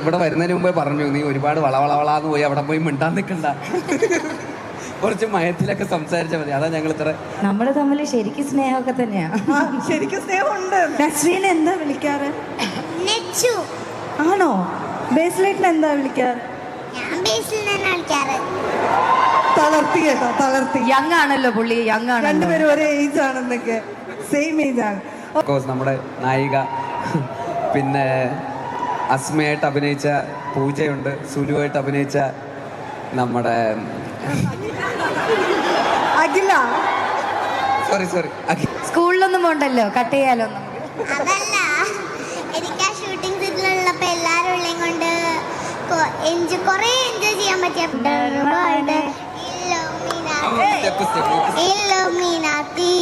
ഇവിടെ വരുന്നതിന് മുമ്പേ പറഞ്ഞു നീ ഒരുപാട് വളവളവളാന്ന് പോയി അവിടെ പോയി മിണ്ടാൻ നിൽക്കണ്ട. കുറച്ച് മയത്തിലൊക്കെ സംസാരിച്ചാൽ മതി. അതാ ഞങ്ങൾ ഇത്ര നമ്മൾ തമ്മിൽ ശരിക്കും സ്നേഹമൊക്കെ തന്നെയാ. ആ, ശരിക്കും സ്നേഹമുണ്ട്. നസ്രീനെ എന്താ വിളിക്കാറ്? നെച്ചു. ആണോ? ബേസ്ലൈറ്റിന് എന്താ വിളിക്കാറ്? ഞാൻ ബേസിൽ തന്നെ കളിക്കാറ് തളർത്തി കേട്ടോ തളർത്തി. യങ് ആണല്ലോ പുള്ളി യങ് ആണ് രണ്ടുപേരും ഒരേ ഏജ് ആണെന്നൊക്കെ. സെയിം ഏജ് ആണ്. നമ്മുടെ നായിക പിന്നെ അസ്മയായിട്ട് അഭിനയിച്ച പൂജയുണ്ട് സുലുവായിട്ട് അഭിനയിച്ച നമ്മുടെ അഖില. സോറി സോറി സ്കൂളിലൊന്നും പോണ്ടല്ലോ കട്ട് ചെയ്യാലോ അതല്ല എനിക്ക് ആ ഷൂട്ടിംഗ് എല്ലാവരും കൊണ്ട് എൻജോയ് കൊറേ എൻജോയ് ചെയ്യാൻ പറ്റിയ ഇല്ലുമിനാത്തി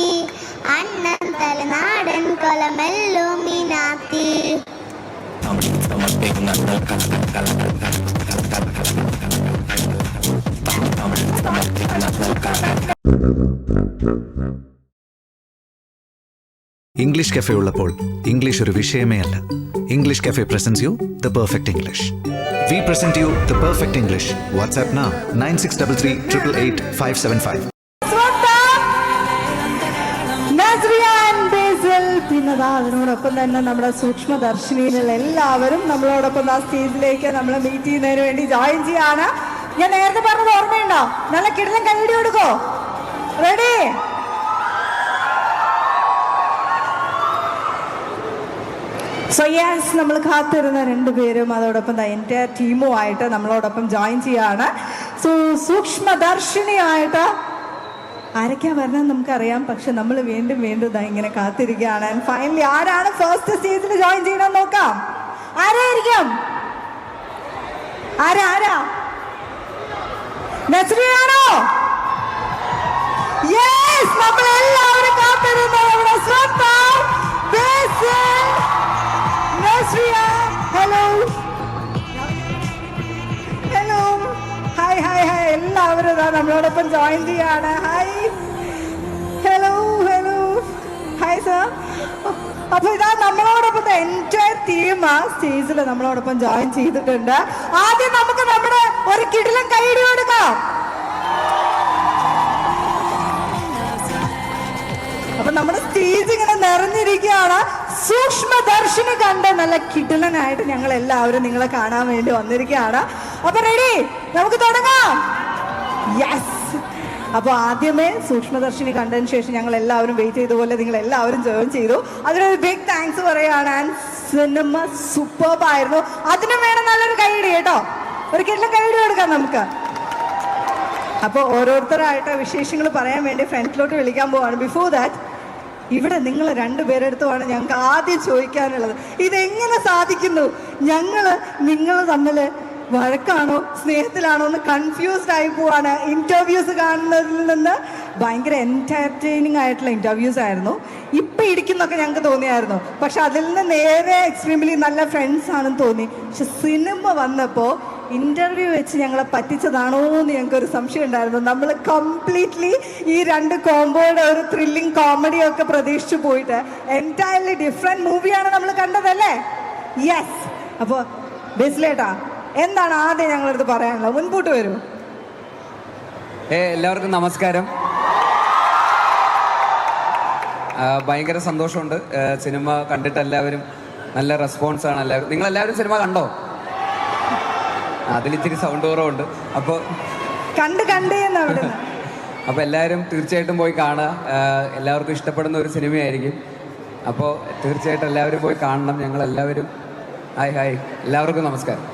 അണ്ണൻ തലനാടൻ കൊലമെല്ലുമിനാത്തി ഇംഗ്ലീഷ് കഫേ ഉള്ളപ്പോൾ ഇംഗ്ലീഷ് ഒരു വിഷയമേ അല്ല. English cafe presents you the perfect English we present you the perfect English WhatsApp nine six double three triple eight five seven five ദാ അതിനോടൊപ്പം തന്നെ നമ്മുടെ സൂക്ഷ്മദർശിനിയിലുള്ള എല്ലാവരും നമ്മളോടൊപ്പം ആ സ്റ്റേജിലേക്ക് നമ്മൾ മീറ്റ് ചെയ്യുന്നതിന് വേണ്ടി ജോയിൻ ചെയ്യാണ്. ഞാൻ നേരത്തെ പറഞ്ഞത് ഓർമ്മയുണ്ടോ? നല്ല കിടലം കൈയടി കൊടുക്കോ? റെഡി സോ യാസ് നമ്മൾ കാത്തിരുന്ന രണ്ടുപേരും അതോടൊപ്പം എന്റെ ടീമുമായിട്ട് നമ്മളോടൊപ്പം ജോയിൻ ചെയ്യാണ്. സോ സൂക്ഷ്മദർശിനിയായിട്ട് ആരൊക്കെയാ വരണം നമുക്കറിയാം. പക്ഷെ നമ്മൾ വീണ്ടും വീണ്ടും ഇതാ ഇങ്ങനെ കാത്തിരിക്കുകയാണ്. ആൻഡ് ഫൈനലി ആരാണ് ഫസ്റ്റ് സ്റ്റേജിൽ ജോയിൻ ചെയ്യണം നോക്കാം. ആരായിരിക്കും? ആരാ ആരാ? നസ്രിയാണോ? യെസ് നമ്മൾ എല്ലാവരും കാത്തിരുന്നു. നമ്മുടെ സ്വന്തം ഹലോ നമ്മളോടൊപ്പം ജോയിൻ ചെയ്യാണ്. Hi hello hello hi sir അപ്പൊ ഇതാ നമ്മളോടൊപ്പം എന്റെ ടീം ആ സ്റ്റേജിൽ നമ്മളോടൊപ്പം ജോയിൻ ചെയ്തിട്ടുണ്ട്. ആദ്യം നമുക്ക് നമ്മുടെ ഒരു കിടിലം കൈയിടി കൊടുക്കാം. അപ്പൊ നമ്മുടെ സ്റ്റേജ് ഇങ്ങനെ നിറഞ്ഞിരിക്കുകയാണ്. സൂക്ഷ്മദർശിനി കണ്ട് നല്ല കിടിലനായിട്ട് ഞങ്ങൾ എല്ലാവരും നിങ്ങളെ കാണാൻ വേണ്ടി വന്നിരിക്കുകയാണ്. അപ്പൊ റെഡി നമുക്ക് തുടങ്ങാം. യെസ് അപ്പോൾ ആദ്യമേ സൂക്ഷ്മദർശിനി കണ്ടതിന് ശേഷം ഞങ്ങൾ എല്ലാവരും വെയിറ്റ് ചെയ്ത പോലെ നിങ്ങൾ എല്ലാവരും ജോയിൻ ചെയ്തു. അതിനൊരു ബിഗ് താങ്ക്സ് പറയുകയാണ്. ആൻഡ് സിനിമ സൂപ്പർബ് ആയിരുന്നു. അതിനും വേണം നല്ലൊരു കൈയിടി കേട്ടോ. ഒരു കിടിലം കൈയടി കൊടുക്കാം നമുക്ക്. അപ്പോൾ ഓരോരുത്തരായിട്ട് വിശേഷങ്ങൾ പറയാൻ വേണ്ടി ഫ്രണ്ടിലോട്ട് വിളിക്കാൻ പോവാണ്. ബിഫോർ ദാറ്റ് ഇവിടെ നിങ്ങൾ രണ്ടുപേരെടുത്തുമാണ് ഞങ്ങൾക്ക് ആദ്യം ചോദിക്കാനുള്ളത്. ഇതെങ്ങനെ സാധിക്കുന്നു? ഞങ്ങൾ നിങ്ങൾ തമ്മിൽ വഴക്കാണോ സ്നേഹത്തിലാണോ എന്ന് കൺഫ്യൂസ്ഡ് ആയി പോവാണ്. ഇന്റർവ്യൂസ് കാണുന്നതിൽ നിന്ന് ഭയങ്കര എന്റർടൈനിങ് ആയിട്ടുള്ള ഇന്റർവ്യൂസ് ആയിരുന്നു. ഇപ്പം ഇടിക്കുന്നൊക്കെ ഞങ്ങൾക്ക് തോന്നിയായിരുന്നു. പക്ഷെ അതിൽ നിന്ന് നേരെ എക്സ്ട്രീംലി നല്ല ഫ്രണ്ട്സ് ആണെന്ന് തോന്നി. പക്ഷെ സിനിമ വന്നപ്പോൾ ഇന്റർവ്യൂ വെച്ച് ഞങ്ങളെ പറ്റിച്ചതാണോ എന്ന് ഞങ്ങൾക്ക് ഒരു സംശയം ഉണ്ടായിരുന്നു. നമ്മൾ കംപ്ലീറ്റ്ലി ഈ രണ്ട് കോമ്പോയുടെ ഒരു ത്രില്ലിംഗ് കോമഡി ഒക്കെ പ്രതീക്ഷിച്ചു പോയിട്ട് എന്റയർലി ഡിഫറെന്റ് മൂവിയാണ് നമ്മൾ കണ്ടതല്ലേ? യെസ് അപ്പോൾ ബേസിലേട്ടാ എന്താണ് ആദ്യം ഞങ്ങളടുത്ത് പറയാനുള്ളത്? മുൻപോട്ട് വരൂ. ഏ എല്ലാവർക്കും നമസ്കാരം. ഭയങ്കര സന്തോഷമുണ്ട്. സിനിമ കണ്ടിട്ട് എല്ലാവരും നല്ല റെസ്പോൺസ് ആണ് എല്ലാവരും. നിങ്ങൾ എല്ലാവരും സിനിമ കണ്ടോ? അതിലിത്തിരി സൗണ്ട് കുറവുണ്ട്. അപ്പോൾ കണ്ട് കണ്ടേ അപ്പോൾ എല്ലാവരും തീർച്ചയായിട്ടും പോയി കാണുക. എല്ലാവർക്കും ഇഷ്ടപ്പെടുന്ന ഒരു സിനിമയായിരിക്കും. അപ്പോൾ തീർച്ചയായിട്ടും എല്ലാവരും പോയി കാണണം. ഞങ്ങൾ എല്ലാവരും ഹായ് ഹായ്. എല്ലാവർക്കും നമസ്കാരം.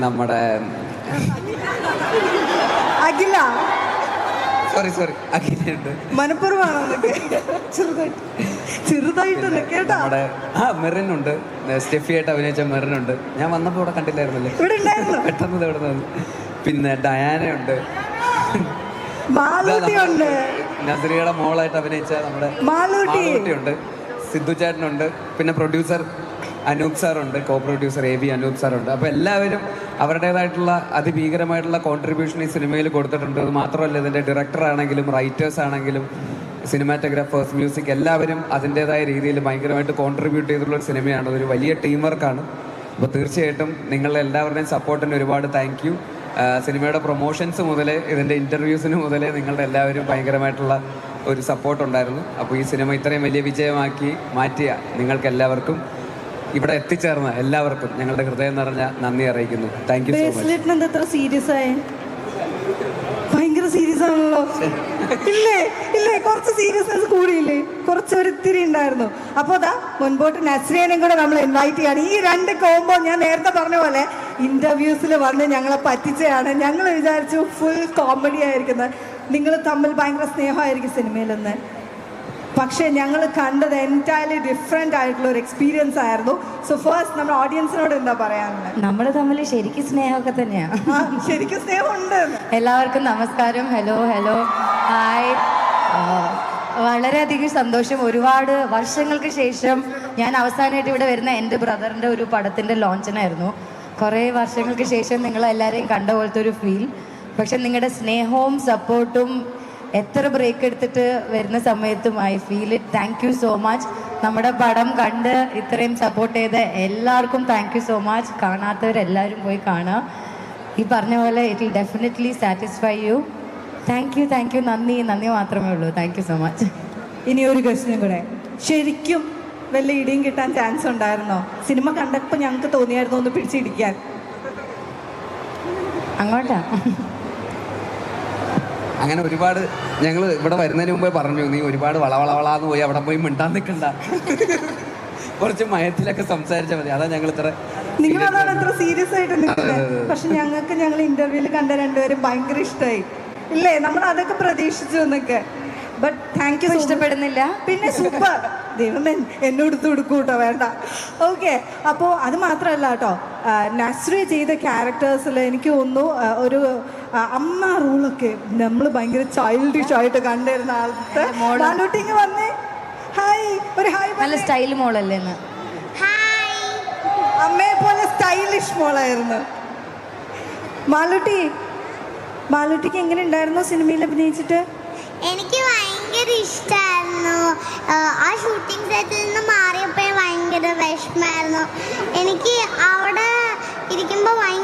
നമ്മുടെ അഖില. സോറി സോറി അഖിലുണ്ട് മനഃപൂർവമാണോ അതൊക്കെ. ചെറുതായിട്ട്. ചെറുതായിട്ടൊന്ന് കേട്ടോ. നമ്മുടെ ആ മെറിൻ ഉണ്ട് സ്റ്റെഫി അഭിനയിച്ച മെറിനുണ്ട്. ഞാൻ വന്നപ്പോൾ ഇവിടെ കണ്ടില്ലായിരുന്നല്ലേ. ഇവിടെ ഉണ്ടായിരുന്നു. പെട്ടെന്ന് ഇത് ഇവിടെ നിന്ന് പിന്നെ ഡയാനയുണ്ട്. ഉണ്ട് മാലൂട്ടി ഉണ്ട്. നസറിയുടെ മോളായിട്ട് അഭിനയിച്ച നമ്മുടെ മാലൂട്ടി. ഉണ്ട് സിദ്ധു ചേട്ടനുണ്ട്. പിന്നെ producer Anoop സാറുണ്ട്. Co producer A B Anoop സാറുണ്ട്. അപ്പോൾ എല്ലാവരും അവരുടേതായിട്ടുള്ള അതിഭീകരമായിട്ടുള്ള കോൺട്രിബ്യൂഷൻ ഈ സിനിമയിൽ കൊടുത്തിട്ടുണ്ട്. അത് മാത്രമല്ല ഇതിന്റെ ഡയറക്ടർ ആണെങ്കിലും റൈറ്റേഴ്സ് ആണെങ്കിലും സിനിമാറ്റോഗ്രാഫേഴ്സ് മ്യൂസിക് എല്ലാവരും അതിന്റേതായ രീതിയിൽ ഭയങ്കരമായിട്ട് കോൺട്രിബ്യൂട്ട് ചെയ്തിട്ടുള്ള ഒരു സിനിമയാണ് അതൊരു വലിയ ടീം വർക്കാണ് അപ്പോൾ തീർച്ചയായിട്ടും നിങ്ങളുടെ എല്ലാവരുടെയും സപ്പോർട്ടിന് ഒരുപാട് താങ്ക് യു സിനിമയുടെ പ്രൊമോഷൻസ് മുതൽ ഇതിന്റെ ഇന്റർവ്യൂസിന് മുതലേ നിങ്ങളുടെ എല്ലാവരും ഭയങ്കരമായിട്ടുള്ള ഒരു സപ്പോർട്ട് ഉണ്ടായിരുന്നു. അപ്പോൾ ഈ സിനിമ ഇത്രയും വലിയ വിജയമാക്കി മാറ്റിയ നിങ്ങൾക്ക് എല്ലാവർക്കും ഇവിടെ എത്തിച്ചേർന്ന എല്ലാവർക്കും ഞങ്ങളുടെ ഹൃദയം നിറഞ്ഞ നന്ദി അറിയിക്കുന്നു. താങ്ക് യു ബേസ്ലെറ്റിന് എന്താ സീരിയസ് ആയി? ഭയങ്കര സീരിയസ് ആണല്ലോ. ഇല്ലേ? ഇല്ലേ? കുറച്ച് സീരിയസ്നെസ് കൂടിയില്ലേ? കുറച്ച് ഒരിത്തിരി ഉണ്ടായിരുന്നു. അപ്പോൾ അതാ മുൻപോട്ട് നസ്രീനെയും കൂടെ നമ്മൾ ഇൻവൈറ്റ് ചെയ്യാണ്. ഈ രണ്ട് കോമ്പോ ഞാൻ നേരത്തെ പറഞ്ഞ പോലെ ഇന്റർവ്യൂസിൽ വന്ന് ഞങ്ങളെ പറ്റിച്ചയാണ്. ഞങ്ങൾ വിചാരിച്ചു ഫുൾ കോമഡി ആയിരിക്കുന്നത്. നിങ്ങൾ തമ്മിൽ ഭയങ്കര സ്നേഹമായിരിക്കും സിനിമയിലെന്ന്. പക്ഷേ ഞങ്ങൾ കണ്ടത് എന്റയർലി ഡിഫറെന്റ് ആയിട്ടുള്ള ഒരു എക്സ്പീരിയൻസ് ആയിരുന്നു. സോ ഫസ്റ്റ് നമ്മുടെ ഓഡിയൻസിനോട് എന്താ പറയാനുള്ളത് നമ്മൾ തമ്മിൽ ശരിക്കും സ്നേഹമൊക്കെ തന്നെയാണ് ശരിക്കും സ്നേഹമുണ്ട്. എല്ലാവർക്കും നമസ്കാരം. ഹലോ ഹലോ ഹായ് വളരെയധികം സന്തോഷം. ഒരുപാട് വർഷങ്ങൾക്ക് ശേഷം ഞാൻ അവസാനമായിട്ട് ഇവിടെ വരുന്ന എന്റെ ബ്രദറിന്റെ ഒരു പടത്തിന്റെ ലോഞ്ചനായിരുന്നു. കുറേ വർഷങ്ങൾക്ക് ശേഷം നിങ്ങളെല്ലാവരെയും കണ്ട പോലത്തെ ഒരു ഫീൽ പക്ഷെ നിങ്ങളുടെ സ്നേഹവും സപ്പോർട്ടും എത്ര ബ്രേക്ക് എടുത്തിട്ട് വരുന്ന സമയത്തും I feel it thank you so much നമ്മുടെ പടം കണ്ട് ഇത്രയും സപ്പോർട്ട് ചെയ്ത എല്ലാവർക്കും താങ്ക് യു സോ മച്ച് കാണാത്തവരെല്ലാവരും പോയി കാണുക. ഈ പറഞ്ഞ പോലെ it will definitely satisfy you thank you thank you നന്ദി നന്ദി മാത്രമേ ഉള്ളൂ. താങ്ക് യു സോ മച്ച് ഇനി ഒരു ക്വസ്റ്റിനും കൂടെ. ശരിക്കും വല്ല ഇടിയും കിട്ടാൻ ചാൻസ് ഉണ്ടായിരുന്നോ? സിനിമ കണ്ടപ്പോൾ ഞങ്ങൾക്ക് തോന്നിയായിരുന്നു ഒന്ന് പിടിച്ചിടിക്കാൻ അങ്ങോട്ടാ? അങ്ങനെ ഒരുപാട് ഞങ്ങൾ ഇവിടെ വരുന്നതിന് മുമ്പേ പറഞ്ഞു നീ ഒരുപാട് വളവളവളാന്ന് പോയി അവിടെ പോയി മിണ്ടാൻ നിൽക്കണ്ട. കുറച്ച് മയത്തിലൊക്കെ സംസാരിച്ചാൽ മതി. അതാ ഞങ്ങൾ ഇത്ര നിങ്ങൾ അതാണ് ഇത്ര സീരിയസ് ആയിട്ട് നിൽക്കുന്നത് പക്ഷെ ഞങ്ങൾക്ക് ഞങ്ങൾ ഇന്റർവ്യൂൽ കണ്ട രണ്ടുപേരും ഭയങ്കര ഇഷ്ടമായി ഇല്ലേ? നമ്മൾ അതൊക്കെ പ്രതീക്ഷിച്ചു എന്നൊക്കെ. ബട്ട് താങ്ക് യു ഇഷ്ടപ്പെടുന്നില്ല. പിന്നെ സൂപ്പർ ദൈവമേ എന്നോട് കൊടുക്കൂട്ടോ വേണ്ട. ഓക്കെ അപ്പോ അത് മാത്രമല്ല കേട്ടോ. നസ്രി ചെയ്ത ക്യാരക്ടേഴ്സിൽ എനിക്ക് തോന്നുന്നു ഒരു അമ്മ റൂളൊക്കെ നമ്മൾ ഭയങ്കര ചൈൽഡിഷ് ആയിട്ട് കണ്ടിരുന്ന ആളത്തെ മാലൂട്ടിങ് വന്നേ. ഹായ് ഒരു ഹായ് നല്ല സ്റ്റൈൽ മോളല്ലേ അമ്മയെ പോലെ സ്റ്റൈലിഷ് മോളായിരുന്നു. മാലുട്ടി മാലുട്ടിക്ക് എങ്ങനെ ഉണ്ടായിരുന്നു സിനിമയിൽ അഭിനയിച്ചിട്ട്? എനിക്ക് ഭയങ്കര ഇഷ്ടമായിരുന്നു ആ ഷൂട്ടിംഗ് സെറ്റിൽ നിന്ന് മാറിയപ്പോഴേ ഭയങ്കര വിഷമമായിരുന്നു. എനിക്ക് അവിടെ ഇരിക്കുമ്പോൾ ഭയങ്കര